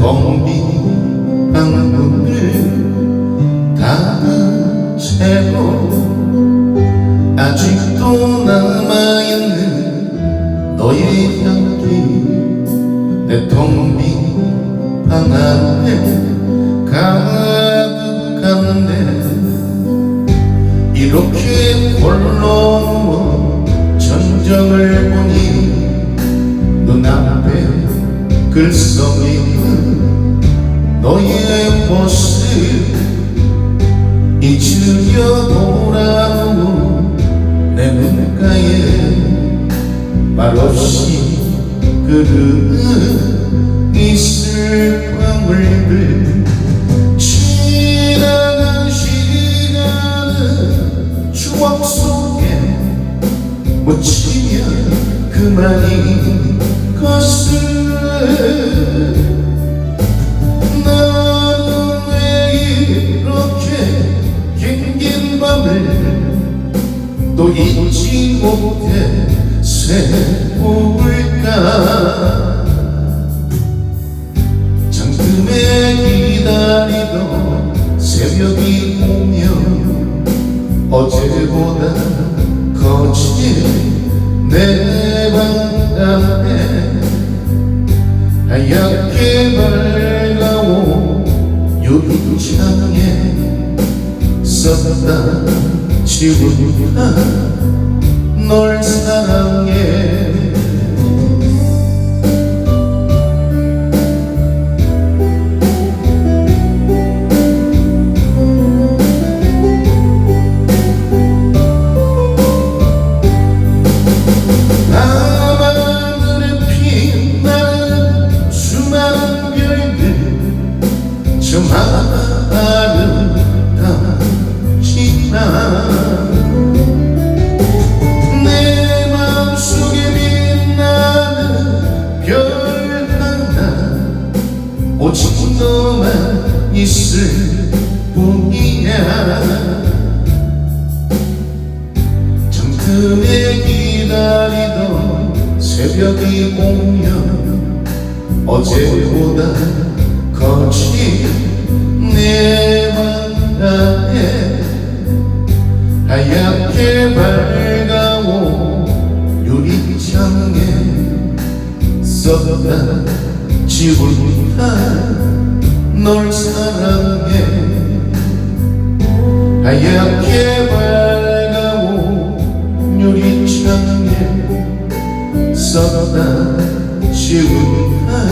텅빈 방문을 닫은 채로 아직도 남아있는 너의 향기 내 텅빈 방 안에 가득한데 이렇게 홀로 전정을 보니 눈앞에 글썽이는 너의 모습. 잊으려 돌아오는 내 눈가에 말없이 흐르는 이슬 방울들 지나간 시간은 추억 속에 묻히면 그만인 또 잊지 못해 새울까? 잠금에 기다리던 새벽이 오면 어제보다 거친 내방 안에 하얗게 밝아온 유리창에 썼다 지운다 널 사랑해 있을 뿐이야. 잠금에 기다리던 새벽이 오면 어제보다 거친 내 바다에 하얗게 밝아온 유리창에 썼다 지운다 널 사랑해. 하얗게 밝아온 유리창에 썼다 지운다